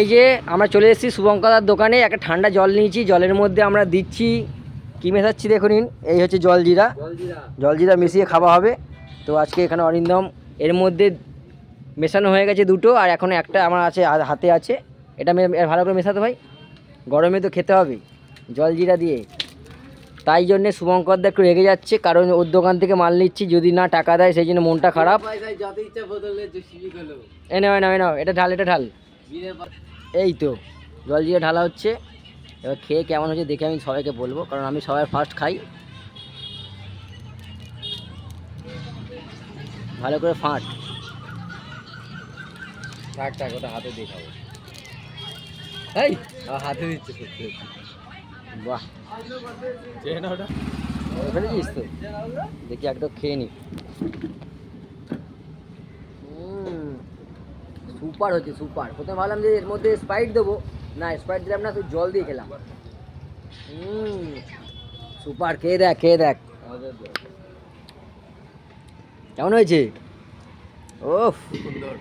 এই যে আমরা চলে এসেছি শুভঙ্কদার দোকানে একটা ঠান্ডা জল নিয়েছি জলের মধ্যে আমরা দিচ্ছি। কি মেশাচ্ছি দেখুন এই হচ্ছে জলজিরা। জলজিরা। মিশিয়ে খাওয়া হবে। তো আজকে এখানে অরিন্দম এর মধ্যে মেশানো হয়ে গেছে দুটো আর এখন একটা আমার আছে হাতে আছে। এটা ভালো করে মেশাতে ভাই গরমে তো খেতে হবে জলজিরা দিয়ে। তাই জন্যে শুভঙ্করদা একটু রেগে যাচ্ছে কারণ ওর দোকান থেকে মাল নিচ্ছি যদি না টাকা দেয় সেই জন্য মনটা খারাপ। এ নাও এ নাও এ নাও এটা ঢাল এটা ঢাল। এই তো জল দিয়ে ঢালা হচ্ছে। এবার খেয়ে কেমন হচ্ছে দেখে আমি সবাইকে বলব কারণ আমি সবাই ফার্স্ট খাই। ভালো করে ফাঁট। থাক থাক ওটা হাতে দিয়ে খাব। এই হাতে দিচ্ছে সত্যি বাহ। না ওটা। ফেলেছিস তো? দেখি একদম খেয়ে নি। সুপার হচ্ছে সুপার। প্রথমে ভাবলাম যে এর মধ্যে স্প্রাইট দেবো। না স্প্রাইট দিলাম না তুই জল দিয়ে খেলাম। সুপার খেয়ে দেখ খেয়ে দেখ। কেমন হয়েছে? ওফ সুন্দর।